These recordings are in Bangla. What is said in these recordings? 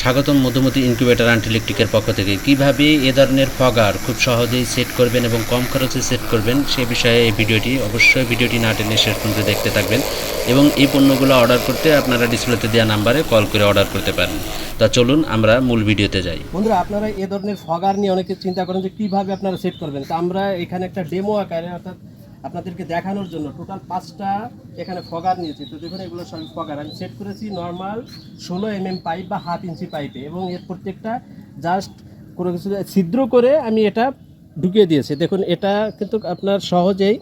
স্বাগতম মধুমতি ইনকিউবেটর অ্যান্ড ইলেকট্রিকের পক্ষ থেকে। কীভাবে এ ধরনের ফগার খুব সহজেই সেট করবেন এবং কম খরচে সেট করবেন, সে বিষয়ে এই ভিডিওটি অবশ্যই ভিডিওটি না টেনে শেষ পর্যন্ত দেখতে থাকবেন এবং এই পণ্যগুলো অর্ডার করতে আপনারা ডিসপ্লেতে দেওয়া নাম্বারে কল করে অর্ডার করতে পারেন। তা চলুন আমরা মূল ভিডিওতে যাই। বন্ধুরা, আপনারা এ ধরনের ফগার নিয়ে অনেকে চিন্তা করেন যে কীভাবে আপনারা সেট করবেন। তা আমরা এখানে একটা ডেমো আকারে অর্থাৎ আপনাদেরকে দেখানোর জন্য টোটাল পাঁচটা এখানে ফগার নিয়েছি। তো দেখুন, এগুলো সব ফগার। আমি সেট করেছি নর্মাল ষোলো এম এম পাইপ বা হাফ ইঞ্চি পাইপে এবং এর প্রত্যেকটা জাস্ট কোনো কিছু ছিদ্র করে আমি এটা ঢুকিয়ে দিয়েছি। দেখুন, এটা কিন্তু আপনার সহজেই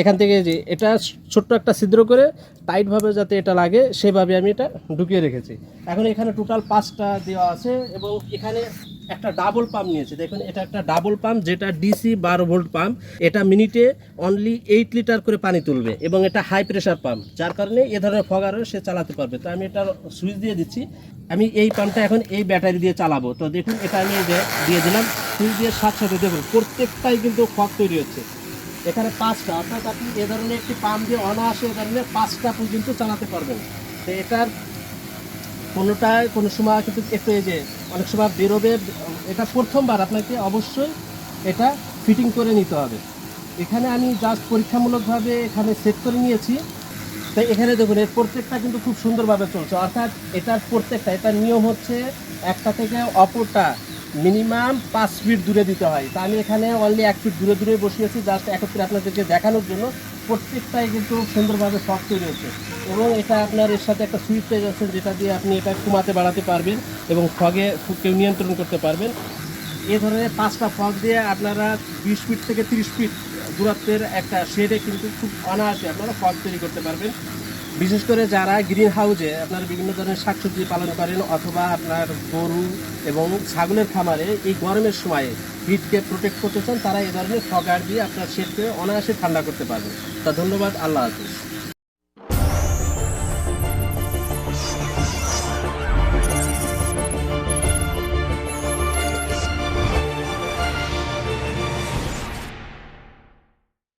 এখান থেকে যে এটা ছোট্ট একটা ছিদ্র করে টাইটভাবে যাতে এটা লাগে, সেভাবে আমি এটা ঢুকিয়ে রেখেছি। এখন এখানে টোটাল পাঁচটা দেওয়া আছে এবং এখানে একটা ডাবল পাম্প নিয়েছে। দেখুন, এটা একটা ডাবল পাম্প যেটা ডিসি বারো ভোল্ট পাম্প এটা মিনিটে অনলি এইট লিটার করে পানি তুলবে এবং এটা হাই প্রেশার পাম্প যার কারণে এ ধরনের ফগারও সে চালাতে পারবে। তো আমি এটা সুইচ দিয়ে দিচ্ছি। আমি এই পাম্পটা এখন এই ব্যাটারি দিয়ে চালাবো। তো দেখুন, এটা আমি দিয়ে দিলাম। সুইচ দিয়ে সাথে সাথে দেখুন, প্রত্যেকটাই কিন্তু ফগ তৈরি হচ্ছে। এখানে পাঁচটা, অর্থাৎ আপনি এ ধরনের একটি পাম্প দিয়ে অনায়াসে এ ধরনের পাঁচটা পর্যন্ত চালাতে পারবেন। তো এটার কোনোটায় কোনো সময় কিন্তু একটু যে অনেক সময় বেরোবে, এটা প্রথমবার আপনাকে অবশ্যই এটা ফিটিং করে নিতে হবে। এখানে আমি জাস্ট পরীক্ষামূলকভাবে এখানে সেট করে নিয়েছি। তাই এখানে দেখুন, এর প্রত্যেকটা কিন্তু খুব সুন্দরভাবে চলছে। অর্থাৎ এটার প্রত্যেকটা, এটার নিয়ম হচ্ছে একটা থেকে অপরটা মিনিমাম পাঁচ ফিট দূরে দিতে হয়। তা আমি এখানে অনলি এক ফিট দূরে দূরে বসিয়েছি জাস্ট একত্রে আপনাদেরকে দেখানোর জন্য। প্রত্যেকটাই কিন্তু সুন্দরভাবে সফট তৈরি হচ্ছে। এবং এটা আপনার এর সাথে একটা সুইচ পেজ আছে, যেটা দিয়ে আপনি এটা কমাতে বাড়াতে পারবেন এবং ফগে কেউ নিয়ন্ত্রণ করতে পারবেন। এ ধরনের পাঁচটা ফগ দিয়ে আপনারা বিশ ফিট থেকে তিরিশ ফিট দূরত্বের একটা শেডে কিন্তু খুব অনায়াসে আপনারা ফগ তৈরি করতে পারবেন। বিশেষ করে যারা গ্রিন হাউসে আপনার বিভিন্ন ধরনের শাকসবজি পালন করেন অথবা আপনার গরু এবং ছাগলের খামারে এই গরমের সময়ে হিটকে প্রোটেক্ট করতে চান, তারা এ ধরনের ফগার দিয়ে আপনার শেডকে অনায়াসে ঠান্ডা করতে পারবেন তা ধন্যবাদ, আল্লাহ হাফিজ।